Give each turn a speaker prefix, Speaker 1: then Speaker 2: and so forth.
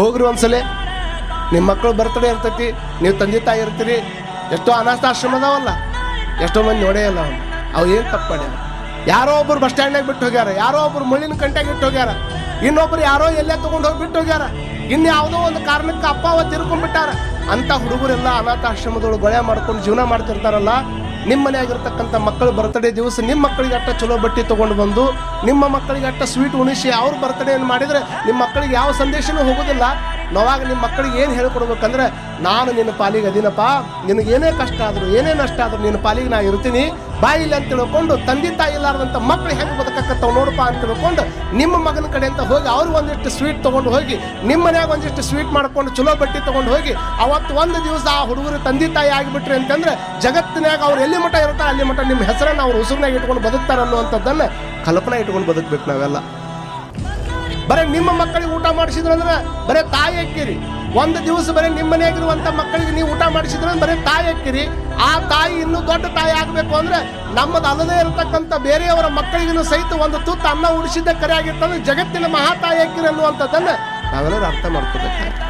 Speaker 1: ಹೋಗ್ರಿ ಒಂದ್ಸಲ. ನಿಮ್ಮ ಮಕ್ಕಳು ಬರ್ತಡೇ ಇರ್ತೈತಿ, ನೀವು ತಂದೆ ತಾಯಿ ಇರ್ತೀರಿ, ಎಷ್ಟೋ ಅನಾಥಾಶ್ರಮ ಅದಾವಲ್ಲ ಎಷ್ಟೋ ಮಂದಿ ನೋಡೇ ಇಲ್ಲ ಅವನು. ಅವು ಏನು ತಪ್ಪು ಮಾಡ್ಯಾರ? ಯಾರೋ ಒಬ್ರು ಬಸ್ ಸ್ಟ್ಯಾಂಡ್ನಾಗ ಬಿಟ್ಟು ಹೋಗ್ಯಾರ, ಯಾರೋ ಒಬ್ರು ಮುಳ್ಳಿನ ಕಂಟ್ಯಾಗ ಇಟ್ಟು ಹೋಗ್ಯಾರ, ಇನ್ನೊಬ್ರು ಯಾರೋ ಎಲ್ಲೇ ತಗೊಂಡು ಹೋಗಿ ಬಿಟ್ಟು ಹೋಗ್ಯಾರ. ಇನ್ನು ಯಾವುದೋ ಒಂದು ಕಾರಣಕ್ಕೆ ಅಪ್ಪ ಅವ ತಿರ್ಕೊಂಡ್ಬಿಟ್ಟಾರ ಅಂತ ಹುಡುಗರೆಲ್ಲ ಅನಾಥಾಶ್ರಮದೊಳಗೆ ಗೊಳೆ ಮಾಡ್ಕೊಂಡು ಜೀವನ ಮಾಡ್ತಿರ್ತಾರಲ್ಲ ನಿಮ್ಮ ಮನೆಯಾಗಿರ್ತಕ್ಕಂಥ ಮಕ್ಕಳು ಬರ್ತ್ಡೇ ದಿವಸ ನಿಮ್ಮ ಮಕ್ಕಳಿಗೆ ಅಟ್ಟ ಚಲೋ ಬಟ್ಟೆ ತೊಗೊಂಡು ಬಂದು, ನಿಮ್ಮ ಮಕ್ಕಳಿಗೆ ಅಟ್ಟ ಸ್ವೀಟ್ ಉಣಿಸಿ ಅವ್ರ ಬರ್ತ್ಡೇನ ಮಾಡಿದರೆ ನಿಮ್ಮ ಮಕ್ಕಳಿಗೆ ಯಾವ ಸಂದೇಶನೂ ಹೋಗೋದಿಲ್ಲ. ನಾವಾಗ ನಿಮ್ಮ ಮಕ್ಕಳಿಗೆ ಏನು ಹೇಳ್ಕೊಡ್ಬೇಕಂದ್ರೆ, ನಾನು ನಿನ್ನ ಪಾಲಿಗೆ ಅದಿನಪ್ಪ, ನಿನಗೆ ಏನೇ ಕಷ್ಟ ಆದರೂ, ಏನೇ ನಷ್ಟ ಆದರೂ ನಿನ್ನ ಪಾಲಿಗೆ ನಾ ಇರ್ತೀನಿ. ಬಾಯಿಲ್ಲ ಅಂತ ತಿಳ್ಕೊಂಡು, ತಂದೆ ತಾಯಿ ಇಲ್ಲಾರ್ದಂಥ ಮಕ್ಕಳು ಹೆಂಗೆ ಬದುಕಕ್ಕತ್ತವ್ ನೋಡಪ್ಪ ಅಂತ ತಿಳ್ಕೊಂಡು, ನಿಮ್ಮ ಮಗನ ಕಡೆ ಅಂತ ಹೋಗಿ ಅವ್ರು ಒಂದಿಷ್ಟು ಸ್ವೀಟ್ ತೊಗೊಂಡು ಹೋಗಿ ನಿಮ್ಮ ಮನ್ಯಾಗ ಒಂದಿಷ್ಟು ಸ್ವೀಟ್ ಮಾಡ್ಕೊಂಡು ಚಲೋ ಬಟ್ಟೆ ತೊಗೊಂಡು ಹೋಗಿ, ಅವತ್ತು ಒಂದು ದಿವಸ ಆ ಹುಡುಗರು ತಂದೆ ತಾಯಿ ಆಗಿಬಿಟ್ರಿ ಅಂತಂದ್ರೆ ಜಗತ್ತಿನಾಗ ಅವ್ರು ಎಲ್ಲಿ ಮಠ ಇರ್ತಾರೆ ಅಲ್ಲಿ ಮಠ ನಿಮ್ಮ ಹೆಸರನ್ನು ಅವ್ರು ಉಸಿರಿನಾಗ ಇಟ್ಕೊಂಡು ಬದುಕ್ತಾರೆ ಅನ್ನುವಂಥದ್ದನ್ನು ಕಲ್ಪನೆ ಇಟ್ಕೊಂಡು ಬದುಕಬೇಕು ನಾವೆಲ್ಲ. ಬರೀ ನಿಮ್ಮ ಮಕ್ಕಳಿಗೆ ಊಟ ಮಾಡಿಸಿದ್ರು ಅಂದ್ರೆ ಬರೀ ತಾಯಿ ಅಕ್ಕಿರಿ ಒಂದು ದಿವಸ ಬರೀ ನಿಮ್ಮ ಆಗಿರುವಂತ ಮಕ್ಕಳಿಗೆ ನೀವು ಊಟ ಮಾಡಿಸಿದ್ರೆ ಬರೀ ತಾಯಿ ಅಕ್ಕಿರಿ ಆ ತಾಯಿ ಇನ್ನೂ ದೊಡ್ಡ ತಾಯಿ ಆಗಬೇಕು ಅಂದ್ರೆ ನಮ್ಮದು ಅಲ್ಲದೇ ಇರತಕ್ಕಂಥ ಬೇರೆಯವರ ಮಕ್ಕಳಿಗೂ ಸಹಿತ ಒಂದು ತುತ್ತು ಅನ್ನ ಉಳಿಸಿದ್ದ ಕರೆ ಆಗಿತ್ತಂದ್ರೆ ಜಗತ್ತಿನ ಮಹಾತಾಯಿ ಅಕ್ಕಿರಿ ಅನ್ನುವಂಥದ್ದನ್ನು ನಾವೆಲ್ಲರೂ ಅರ್ಥ ಮಾಡ್ಕೋಬೇಕಾಗ್ತದೆ